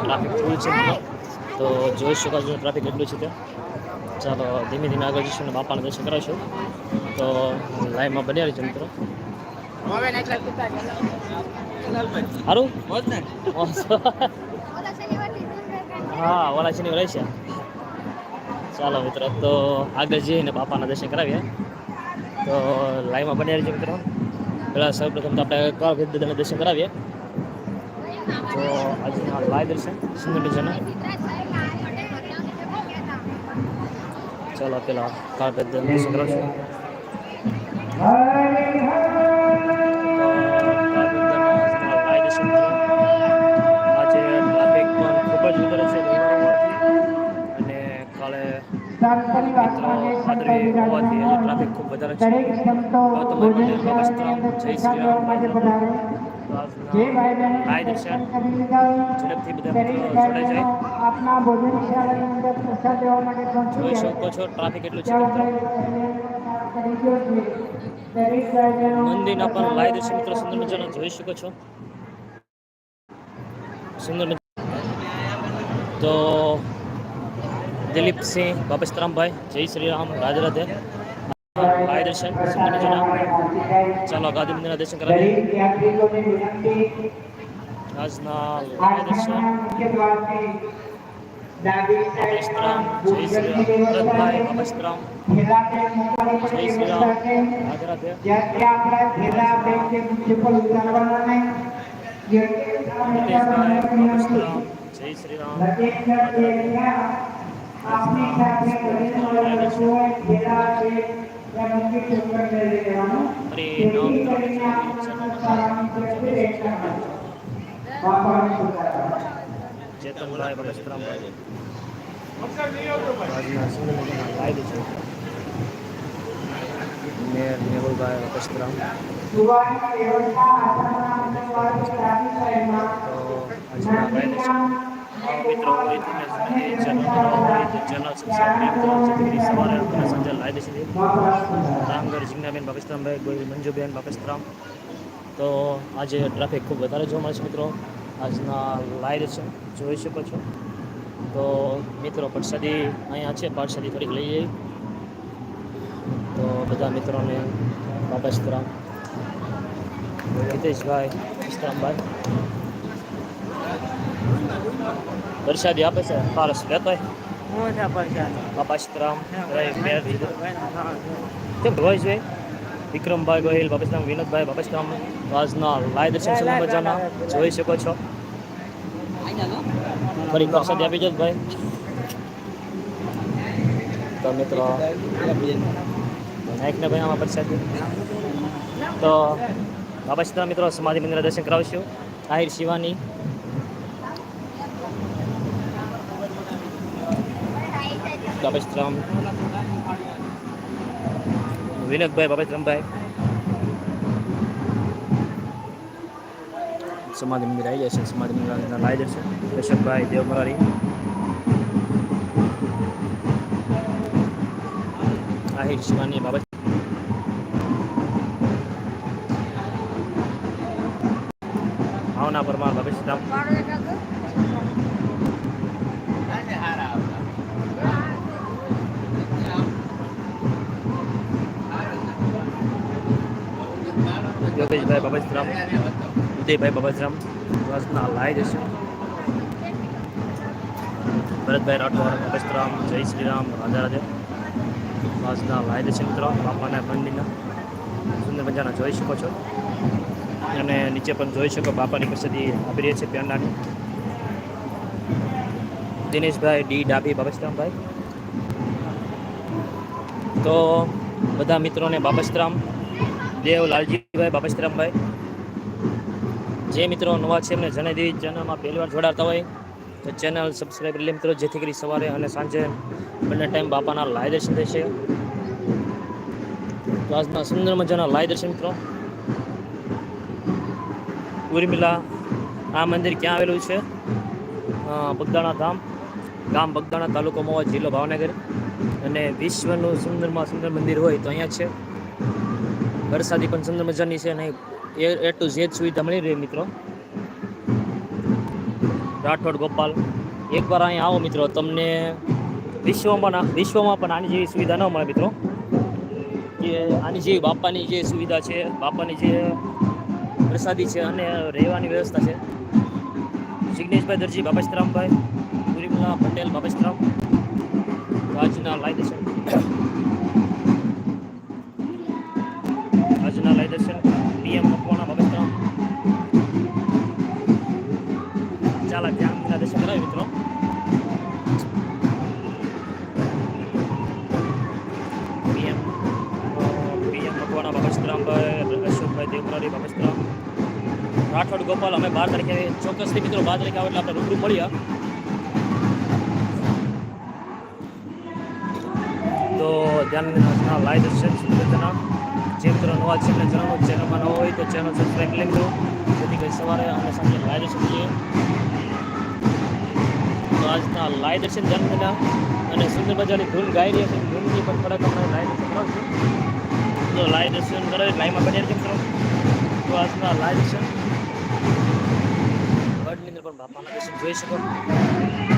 Traffic ફૂલ છે તો જોઈ શકો છો ટ્રાફિક કેટલું છે ત્યાં. ચાલો, ધીમે ધીમે આગળ જઈશું અને બાપાને દર્શન કરાવીશું. તો લાઈવમાં બન્યા રહીશું મિત્રો. સારું હા, ઓલા શનિ રહેશે ચાલો મિત્રો, તો આગળ જઈને બાપાના દર્શન કરાવીએ. તો લાઈવમાં બન્યા રહીશું મિત્રો. પહેલાં સૌપ્રથમ તો આપણે કાળ તમે દર્શન કરાવીએ. તો આજના લાઈવ દર્શન સુંદર મજાના ચાલો, પેલા કાળ દાદાના દર્શન કરાવશું. ટ્રાફિક ખૂબ વધારે છે ગૌતમ મંદિર બાબસ્તરામ જય શ્રી રામ લાય દર્શન ઝડપથી બધા મિત્રો જોડાઈ જાય આપના ભોજનશાળાની અંદર પ્રસાદ લેવા માટે પહોંચી જોઈ જાય શકો છો ટ્રાફિક એટલું છે મિત્રો મંદિરના મંદિરના પણ લાય દર્શન મિત્રો સુંદર મજાના જોઈ શકો છો સુંદર મજા તો દિલીપસિંહ બાપસ્તરામભાઈ જય શ્રી રામ રાધે રાધે. લાય દર્શન ચાલો ગાંધી મંદિરના દર્શન કરાવી આજના દર્શન. બાપસ્તરામ જય શ્રી રામ ભરતભાઈ બાપસ્તરામ જય શ્રી રામ, રાધે રાધે. જય શ્રી રામ. આપની સાથે હરે નામ ચેતનભાઈ બાપસ્તરામભાઈ આજના સુંદર મજાના લાઈવ છે. મેયર મેહુલભાઈ બાપસ્તરામ તો આજના લાઈવ છે. મિત્રો હોય તમે હોય ચેનલ રામગઢ મંજુબેન બાપસ્તરામ. તો આજે ટ્રાફિક ખૂબ વધારે જોવા મળે છે, મિત્રો. આજના લાઈવ છે, જોઈ શકો છો. તો મિત્રો પ્રસાદી અહીંયા છે પારસાદી થોડીક લઈ જઈ તો બધા મિત્રોને બાપસ્તરામ. હિતેશભાઈ ઇસ્તરામભાઈ પ્રસાદી આપે છે? પારસ લેતો મેર કેમ હોય છે વિક્રમભાઈ ગોહિલ બાપસ્તરામ વિનોદભાઈ બાપસ્તરામ આજના લાય દર્શન મજાના જોઈ શકો છો. ફરી પ્રસાદ આપી જો ભાઈ. તો મિત્રો નાયકને ભાઈ આમાં પ્રસાદ. તો બાપસ્તરામ મિત્રો સમાધિ મંદિર દર્શન કરાવશું. આહિર શિવાની. બાપસ્તરામ વિનકભાઈ બાપસ્તરામભાઈ સમાધિ મંદિર આવી જશે સમાધિ મંદિરના લાઈ જશે. કશ્યપભાઈ દેવમરારી આહિર શિવાની બાબત. ભાવના પરમાર બાબત યોગેશભાઈ બાબતરામ ઉદયભાઈ બાબતરામ વાસના લાઈ જશે ભરતભાઈ રાઠોડ બાબતરામ જય શ્રી રામ રાધા. રાધે વાસના લાઈ જશે મિત્રો, બાપાના મંદિરના. સુંદર મજાના જોઈ શકો છો. અને નીચે પણ જોઈ શકો બાપાની પ્રસિદ્ધિ આપી રહી છે પેંડાની. દિનેશભાઈ ડી ડાભી બાબસ્તરામભાઈ તો બધા મિત્રોને બાબસ્તરામ દેવ લાલજીભાઈ બાબસ્તરામભાઈ જે મિત્રો નવા છે એમને જણાવી દેવી ચેનલમાં પહેલી વાર જોડાતા હોય તો ચેનલ સબસ્ક્રાઈબ કરી લે મિત્રો, જેથી કરી સવારે અને સાંજે બંને ટાઈમ બાપાના લાય દર્શન થશે તો આજના સુંદર મજાના લાય દર્શન મિત્રો. ઉર્મિલા, આ મંદિર ક્યાં આવેલું છે? બગદાણા ધામ, ગામ બગદાણા તાલુકો મહુવા જિલ્લો ભાવનગર. અને વિશ્વનું સુંદરમાં સુંદર મંદિર હોય તો અહીંયા છે. વરસાદી પણ સુંદર મજાની છે અને એ ટુ ઝેડ સુવિધા મળી રહી મિત્રો. રાઠોડ, ગોપાલ, એકવાર અહીંયા આવો મિત્રો, તમને વિશ્વમાં વિશ્વમાં પણ આની જેવી સુવિધા ન મળે મિત્રો. કે આની જેવી બાપાની જે સુવિધા છે, બાપાની જે પ્રસાદી છે અને રહેવાની વ્યવસ્થા છે. જિગ્નેશભાઈ દરજી, બાબાશ્રામભાઈ, પુરીમલા પટેલ, બાબાશ્રામ રાજના લાઈ દર્શન રાઠોડ ગોપાલ, અમે બાર તારીખે ચોક્કસથી મિત્રો બાર તારીખે આવે એટલે આપણે રૂબરૂ મળ્યા તો ધ્યાન દર્શન સુવિધાના જે મિત્રો નવા છે એમને જણાવો, ચેનલમાં ન હોય તો ચેનલ સબસ્ક્રાઈબ લઈ લેજો. જેથી કરી સવારે અમે સાંજે લાઈવ દર્શન જોઈએ તો આજના લાઈવ દર્શન જન્મના અને સુંદર મજાની ધૂન ગાઈ રહી છે, ધૂનની પણ થોડાક આપણે લાઈવ દર્શન કરાવશું તો લાઈવ દર્શન કરાવી, લાઈવમાં બની મિત્રો. તો આજના લાઈવ દર્શન ગઢની અંદર પણ બાપાના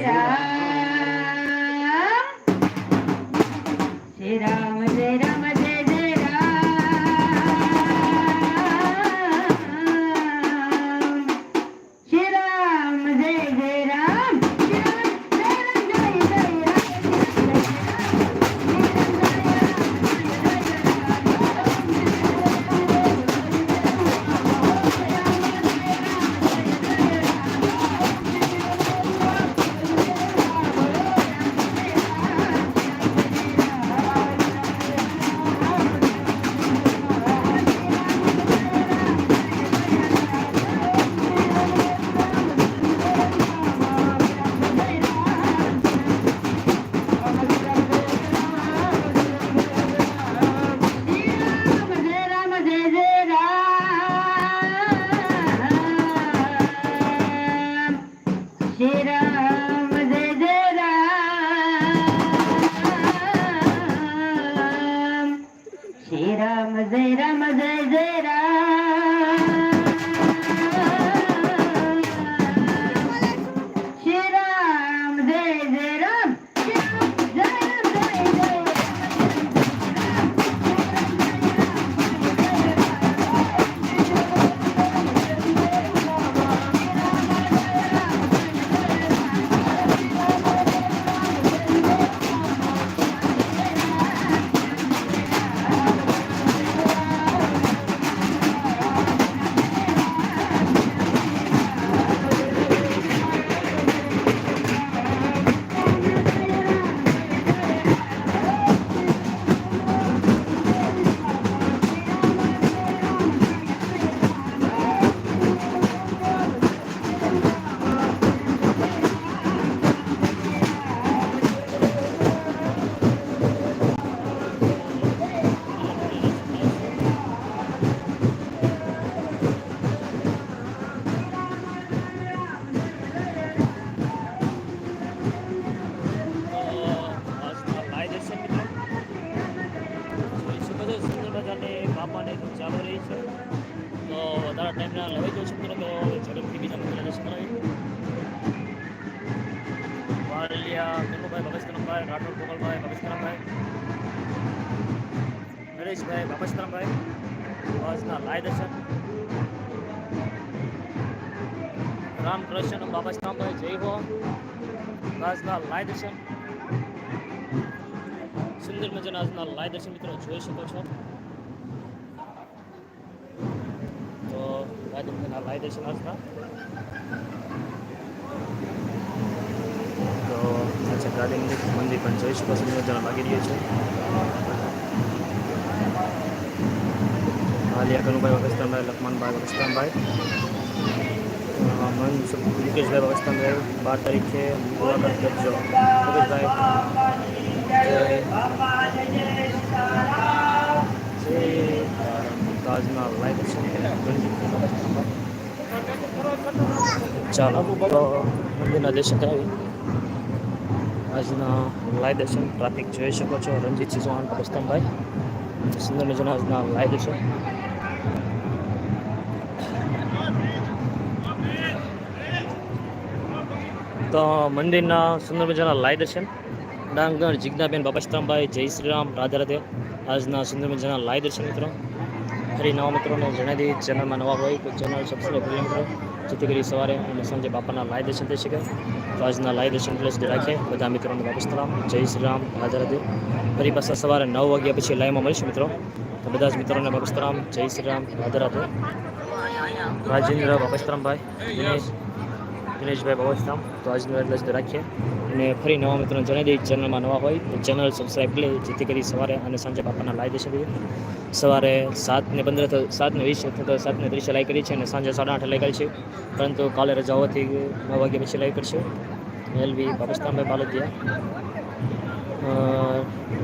Yeah. ચાલુ રહી છે. તો વધારે ટાઈમના લઈ દઉં છું મિત્રો તો ઝડપથી બીજા મંદિરના દર્શન કરાવી. વાલિયા કનુભાઈ ભગતકરમભાઈ રાઠોડ, ગોપાલભાઈ ભગતકરમભાઈ નરેશભાઈ ભગતકરમભાઈ આજના લાય દર્શન. રામકૃષ્ણ બાબા સ્તંભભાઈ જય હો. આજના લાય દર્શન. સુંદર મજાના આજના લાય દર્શન મિત્રો જોઈ શકો છો તો લાઈવ મજાના લાઈવ દર્શન આજના તો અચ્છા ગાર્ડન મંદિર પણ જોઈ શકો છો સુંદર મજાના લાગી રહ્યું છે આલિયા કનુભાઈ વગસ્તાનભાઈ લખમણભાઈ વગસ્તાનભાઈ મન મુકેશભાઈ વગસ્તાનભાઈ બાર તારીખે મુલાકાત કરજો મુકેશભાઈ તાજના લાઈવ ચાલો મંદિરના દર્શન કરાવી. આજના લાઈવ દર્શન ટ્રાફિક જોઈ શકો છો. રણજીત ચૌહાણ પ્રસ્તાનભાઈ સુંદર મજાના આજના લાઈવ દર્શન તો મંદિરના સુંદર મજાના લાઈવ દર્શન. ડાંગર જિજ્ઞાબેન બાપસ્તરામભાઈ જય શ્રી રામ, રાધે આજના સુંદર મજાના લાઈવ દર્શન મિત્રો. ફરી નવા મિત્રોને જણાવી દઈએ, ચેનલમાં નવા હોય તો ચેનલ સબસ્ક્રાઈબ કરી મિત્રો જેથી કરી સવારે અને સાંજે બાપાના લાય દર્શન થઈ શકે. તો આજના લાય દર્શન પ્લેસ રાખીએ. બધા મિત્રોને બાપસ્તરામ જય શ્રી રામ. રાધે ફરી પાછા સવારે નવ વાગ્યા પછી લાઈવમાં મળીશું મિત્રો. તો બધા જ મિત્રોને બાપસ્તરામ જય શ્રી રામ. રાધે રાજેન્દ્ર રાજેન્દ્ર બાપસ્તરામભાઈ દિનેશ. દિનેશભાઈ બાબસ્તરામ તો આજનું એટલે જ રાખીએ. અને ફરી નવા મિત્રોને જણાવી દઈએ, ચેનલમાં નવા હોય તો ચેનલ સબસ્ક્રાઈબ કરી જેથી કરી સવારે અને સાંજે બાપાના લાઈ દર્શન દઈએ સવારે સાત ને પંદર સાત ને વીસ અથવા તો સાત ને ત્રીસે લાઈ કરી છે અને સાંજે સાડા આઠે લાઈ કરી છે. પરંતુ કાલે રજા હોવાથી નવ વાગ્યા પછી લાઈ કરશે. એલવી બાપસ્તાનભાઈ બાલદિયા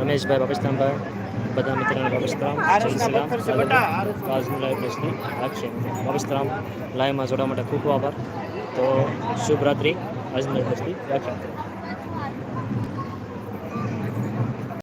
રમેશભાઈ બાપસ્તાનભાઈ બધા મિત્રોને રામ આજનું લાઈવ પ્રશ્ન રાખીએ. બાપસ્તરામ લાઈવમાં જોડવા માટે ખૂબ ખૂબ આભાર. તો શુભરાત્રિ રાત્રિ. આજનું પ્રશ્ન રાખીએ